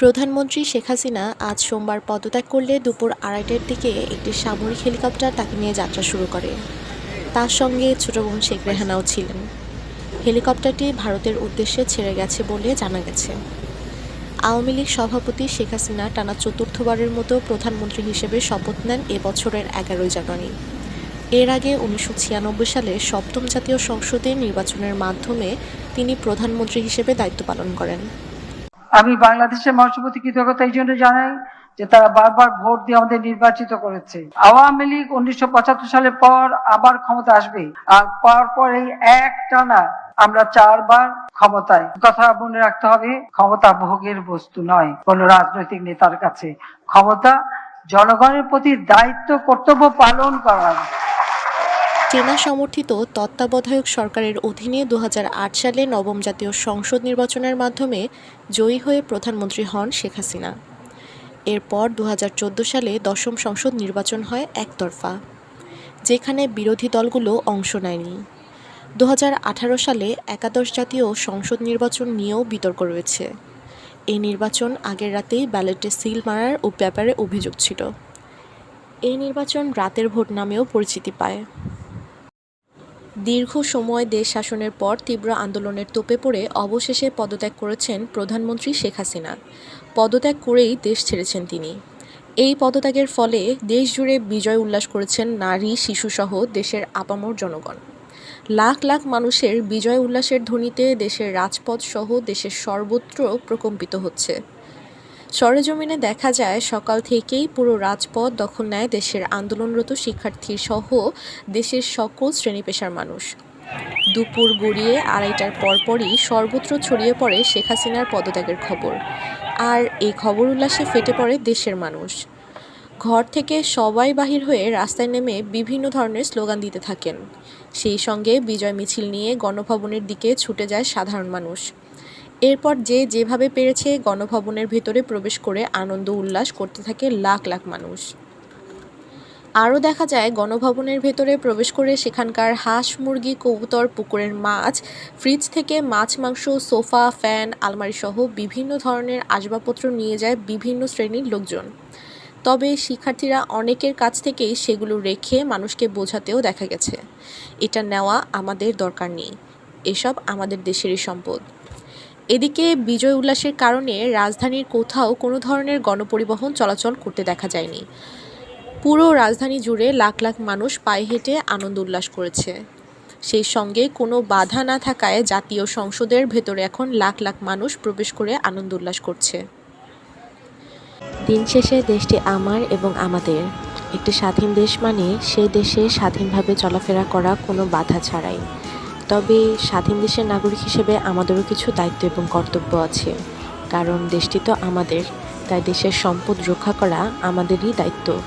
প্রধানমন্ত্রী শেখ হাসিনা আজ সোমবার পদত্যাগ করলে দুপুর আড়াইটার দিকে একটি সামরিক হেলিকপ্টার তাকে নিয়ে যাত্রা শুরু করে। তার সঙ্গে ছোট বোন শেখ রেহানাও ছিলেন। হেলিকপ্টারটি ভারতের উদ্দেশ্যে ছেড়ে গেছে বলে জানা গেছে। আওয়ামী লীগ সভাপতি শেখ হাসিনা টানা চতুর্থবারের মতো প্রধানমন্ত্রী হিসেবে শপথ নেন এবছরের এগারোই জানুয়ারি। এর আগে উনিশশো ছিয়ানব্বই সালে সপ্তম জাতীয় সংসদে নির্বাচনের মাধ্যমে তিনি প্রধানমন্ত্রী হিসেবে দায়িত্ব পালন করেন। আমি বাংলাদেশের মানুষের কৃতজ্ঞতা এই জন্য জানাই যে তারা বারবার ভোট দিয়ে আমাদের নির্বাচিত করেছে। আওয়ামী লীগ উনিশশো পঁচাত্তর সালের পর আবার ক্ষমতা আসবে। আর পাওয়ার পর এই এক টানা আমরা চারবার ক্ষমতায়। কথা মনে রাখতে হবে, ক্ষমতা ভোগের বস্তু নয়, কোন রাজনৈতিক নেতার কাছে। ক্ষমতা জনগণের প্রতি দায়িত্ব, কর্তব্য পালন করার সেনা সমর্থিত তত্ত্বাবধায়ক সরকারের অধীনে দু হাজার আট সালে নবম জাতীয় সংসদ নির্বাচনের মাধ্যমে জয়ী হয়ে প্রধানমন্ত্রী হন শেখ হাসিনা। এরপর দু হাজার চোদ্দ সালে দশম সংসদ নির্বাচন হয় একতরফা, যেখানে বিরোধী দলগুলো অংশ নেয়নি। দু হাজার আঠারো সালে একাদশ জাতীয় সংসদ নির্বাচন নিয়েও বিতর্ক রয়েছে। এই নির্বাচন আগের রাতেই ব্যালটে সিল মারার ও ব্যাপারে অভিযোগ ছিল। এই নির্বাচন রাতের ভোট নামেও পরিচিতি পায়। দীর্ঘ সময় দেশ শাসনের পর তীব্র আন্দোলনের তোপে পড়ে অবশেষে পদত্যাগ করেছেন প্রধানমন্ত্রী শেখ হাসিনা। পদত্যাগ করেই দেশ ছেড়েছেন তিনি। এই পদত্যাগের ফলে দেশ জুড়ে বিজয় উল্লাস করেছেন নারী, শিশুসহ দেশের আপামর জনগণ। লাখ লাখ মানুষের বিজয় উল্লাসের ধ্বনিতে দেশের রাজপথ সহ দেশের সর্বত্র প্রকম্পিত হচ্ছে। সরেজমিনে দেখা যায়, সকাল থেকেই পুরো রাজপথ দখল নেয় দেশের আন্দোলনরত শিক্ষার্থী সহ দেশের সকল শ্রেণি পেশার মানুষ। দুপুর গড়িয়ে আড়াইটার পরপরই সর্বত্র ছড়িয়ে পড়ে শেখ হাসিনার পদত্যাগের খবর। আর এই খবর উল্লাসে ফেটে পড়ে দেশের মানুষ। ঘর থেকে সবাই বাহির হয়ে রাস্তায় নেমে বিভিন্ন ধরনের স্লোগান দিতে থাকেন। সেই সঙ্গে বিজয় মিছিল নিয়ে গণভবনের দিকে ছুটে যায় সাধারণ মানুষ। এরপর যে যেভাবে পেরেছে গণভবনের ভেতরে প্রবেশ করে আনন্দ উল্লাস করতে থাকে লাখ লাখ মানুষ। আরও দেখা যায়, গণভবনের ভেতরে প্রবেশ করে সেখানকার হাঁস, মুরগি, কবুতর, পুকুরের মাছ, ফ্রিজ থেকে মাছ, মাংস, সোফা, ফ্যান, আলমারি সহ বিভিন্ন ধরনের আসবাবপত্র নিয়ে যায় বিভিন্ন শ্রেণির লোকজন। তবে শিক্ষার্থীরা অনেকের কাছ থেকেই সেগুলো রেখে মানুষকে বোঝাতেও দেখা গেছে। এটা নেওয়া আমাদের দরকার নেই। এসব আমাদের দেশেরই সম্পদ। এদিকে বিজয় উল্লাসের কারণে রাজধানীর কোথাও কোনো ধরনের গণপরিবহন চলাচল করতে দেখা যায়নি। পুরো রাজধানী জুড়ে লাখ লাখ মানুষ পায়ে হেঁটে আনন্দ উল্লাস করেছে। সেই সঙ্গে কোনো বাধা না থাকায় জাতীয় সংসদের ভেতরে এখন লাখ লাখ মানুষ প্রবেশ করে আনন্দ উল্লাস করছে। দিন শেষে দেশটি আমার এবং আমাদের। একটি স্বাধীন দেশ মানে সেই দেশে স্বাধীনভাবে চলাফেরা করা কোনো বাধা ছাড়াই। তবে স্বাধীন দেশের নাগরিক হিসেবে আমাদেরও কিছু দায়িত্ব এবং কর্তব্য আছে। কারণ দেশটি তো আমাদের, তাই দেশের সম্পদ রক্ষা করা আমাদেরই দায়িত্ব।